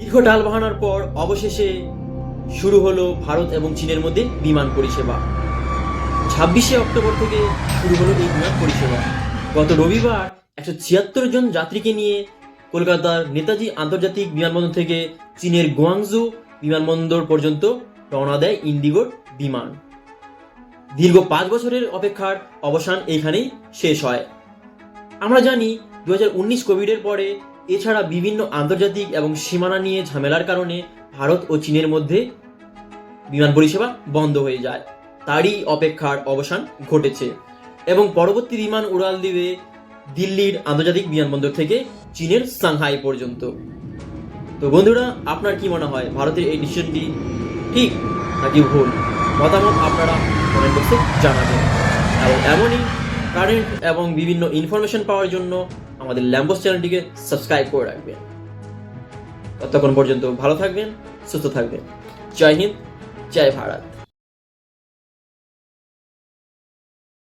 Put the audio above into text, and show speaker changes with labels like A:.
A: দীর্ঘ টালবাহানার পর অবশেষে শুরু হলো ভারত এবং চীনের মধ্যে বিমান পরিষেবা। ছাব্বিশে অক্টোবর থেকে শুরু হলো এই বিমান পরিষেবা। গত রবিবার একশো ছিয়াত্তর জন যাত্রীকে নিয়ে কলকাতার নেতাজি আন্তর্জাতিক বিমানবন্দর থেকে চীনের গুয়াংজু বিমানবন্দর পর্যন্ত রওনা দেয় ইন্ডিগোর বিমান। দীর্ঘ পাঁচ বছরের অপেক্ষার অবসান এইখানেই শেষ হয়। আমরা জানি দু হাজার উনিশ কোভিডের পরে, এছাড়া বিভিন্ন আন্তর্জাতিক এবং সীমানা নিয়ে ঝামেলার কারণে ভারত ও চীনের মধ্যে বিমান পরিষেবা বন্ধ হয়ে যায়। তারই অপেক্ষার অবসান ঘটেছে। এবং পরবর্তী বিমান উড়াল দিবে দিল্লির আন্তর্জাতিক বিমানবন্দর থেকে চীনের সাংহাই পর্যন্ত। তো বন্ধুরা, আপনার কি মনে হয়, ভারতের এই ডিসিশনটি ঠিক নাকি ভুল? মতামত আপনারা কমেন্ট বক্সে জানাবেন। এবং এমনই কারেন্ট এবং বিভিন্ন ইনফরমেশন পাওয়ার জন্য আমাদের ল্যাম্বোস চ্যানেলটিকে সাবস্ক্রাইব করে রাখবেন। ততক্ষণ পর্যন্ত ভালো থাকবেন, সুস্থ থাকবেন। জয় হিন্দ, জয় ভারত।